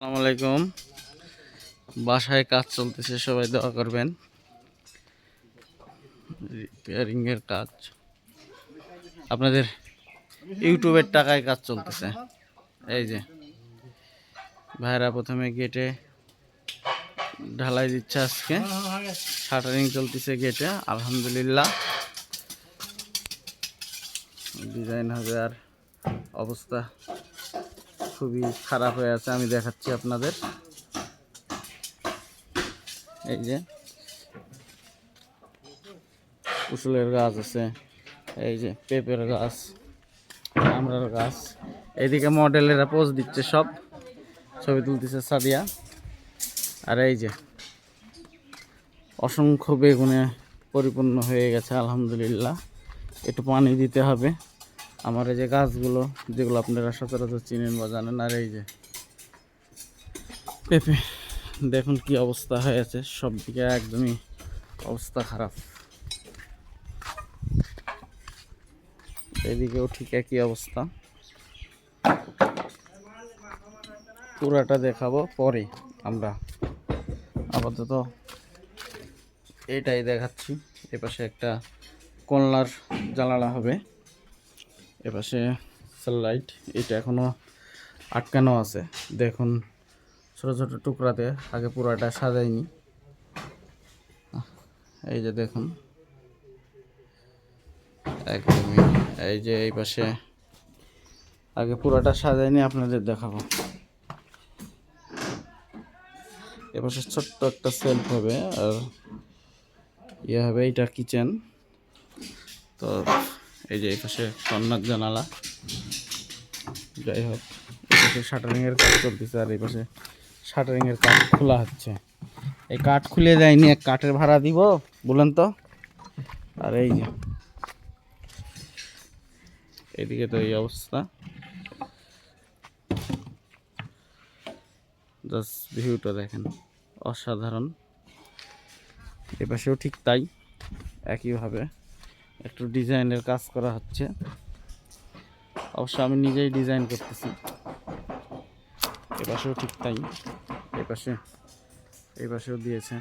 আসসালামু আলাইকুম। বাসায় কাজ চলতেছে, সবাই দোয়া করবেন। রিপেয়ারিং এর কাজ। আপনাদের ইউটিউবের টাকায় কাজ চলতেছে। এই যে, ভাইরা প্রথমে গেটে ঢালাই দিচ্ছে আজকে। শাটারিং চলতেছে গেটে আলহামদুলিল্লাহ। ডিজাইন হবে আর অবস্থা। খুবই খারাপ হয়ে আছে, আমি দেখাচ্ছি আপনাদের। এই যে কুসুলের গাছ আছে, এই যে, পেঁপের গাছ, আমরার গাছ। এইদিকে মডেলেরা পোজ দিচ্ছে সব, ছবি তুলতেছে সাদিয়া। আর এই যে, অসংখ্য বেগুনে পরিপূর্ণ হয়ে গেছে, আলহামদুলিল্লাহ। একটু পানি দিতে হবে। আমার এই যে গাছগুলো, যেগুলো আপনারা সচরাচর চিনেন বা জানেন, আর এই যে পেঁপে, দেখুন কি অবস্থা হয়েছে, সব দিকে একদমই অবস্থা খারাপ। এদিকেও ঠিক একই অবস্থা। পুরাটা দেখাবো পরে আমরা। আপাতত এটাই দেখাচ্ছি, এপাশে একটা কনলার জানালা হবে। এপাশে লাইট এটা এখনও আটকানো আছে। দেখুন, ছোটো ছোটো টুকরাতে আগে পুরাটা সাজাইনি। এই যে দেখুন। একদমই এই যে এই পাশে আগে পুরাটা সাজাইনি, আপনাদের দেখাবো। এপাশে ছোট্ট একটা সেলফ হবে, আর ইয়ে হবে এইটা কিচেন তো এই যে এই পাশে কন্যার জানালা। যাই হোক এই পাশে শাটারিংয়ের কাজ চলতেছে আর এই পাশে শাটারিংয়ের কাজ খোলা হচ্ছে। এই কাঠ খুলে দেয়নি এক কাঠের ভাড়া দিব, বলেন তো। আর এই যে এদিকে তো এই অবস্থা। জাস্ট ভিউটা দেখেন, অসাধারণ। এ পাশেও ঠিক তাই, একইভাবে। একটু ডিজাইনের কাজ করা হচ্ছে। অবশ্য আমি নিজেই ডিজাইন করতেছি। এ পাশেও ঠিক তাই। এ পাশে এই পাশেও দিয়েছে।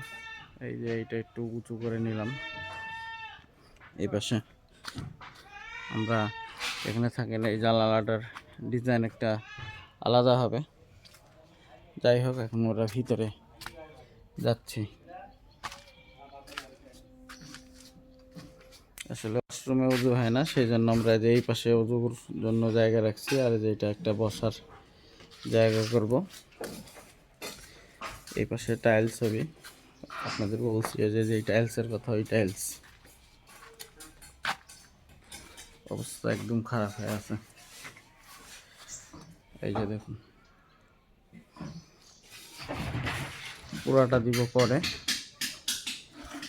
এই যে এইটা একটু উঁচু করে নিলাম। এই পাশে আমরা এখানে থাকেন, এই জানালাটার ডিজাইন একটা আলাদা হবে। যাই হোক, এখন ওরা ভিতরে যাচ্ছি। আসলে ওয়াশরুমে উজু হয় না সেই জন্য আমরা যে এই পাশে উজুর জন্য জায়গা রাখছি আর যে এটা একটা বসার জায়গা করব। এই পাশে টাইলস হবে। আপনাদের বলছি যে যে টাইলসের কথা, ওই টাইলস অবস্থা একদম খারাপ হয়ে আছে। এই যে দেখুন। পুরাটা দিব পরে।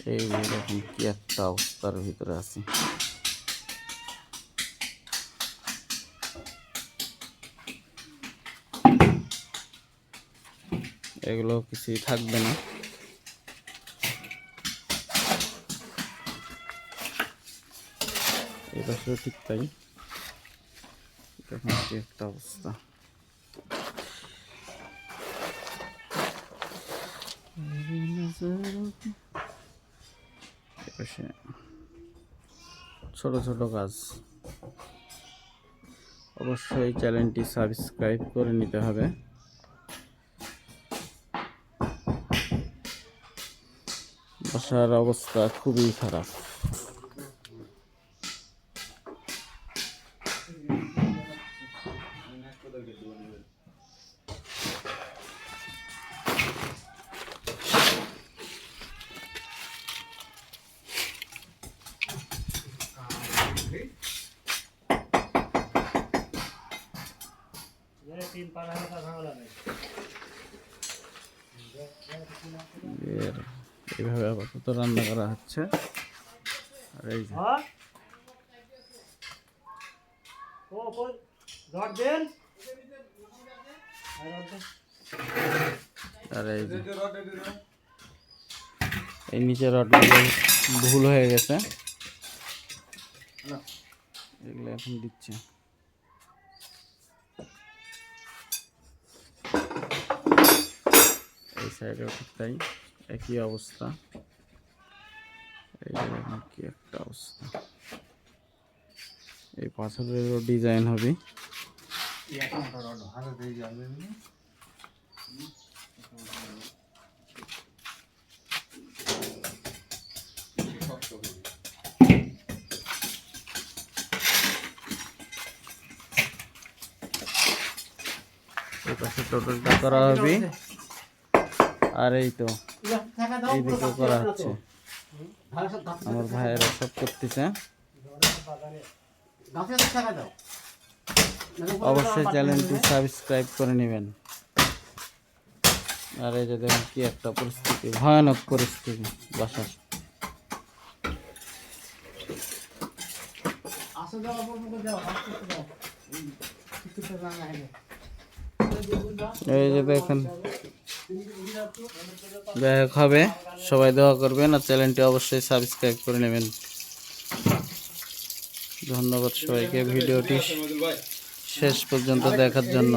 এই রকম কি একটা অবস্থার ভিতরে আছি এগুলো কিছুই থাকবে না এই পাশেও ঠিক তাই দেখুন কি একটা অবস্থা এপাশে ছোট ছোট কাজ। অবশ্যই চ্যানেলটি সাবস্ক্রাইব করে নিতে হবে। বাসার অবস্থা খুবই খারাপ। এর এইভাবে আপাতত রান্না করা হচ্ছে। আর এই যে ও কই? রড দেন। আর এই যে এই নিচে রডগুলো ভুল হয়ে গেছে। এগুলো এখন দিচ্ছে। সাইডেও ঠিক তাই একই অবস্থা এই যে দেখুন কি একটা অবস্থা এই পাথরেরও ডিজাইন হবে এই পাশে টোটালটা করা হবে আর এই তো, এই দিকেও করা হচ্ছে। আমার ভাইয়েরা সব করতেছে। অবশ্যই চ্যানেলটি সাবস্ক্রাইব করে নেবেন। আর এই যে দেখুন কি একটা পরিস্থিতি, ভয়ানক পরিস্থিতি বাসার। এই যে দেখেন যাই হবে। সবাই দোয়া করবেন আর চ্যানেলটি অবশ্যই সাবস্ক্রাইব করে নেবেন। ধন্যবাদ সবাইকে ভিডিওটি শেষ পর্যন্ত দেখার জন্য।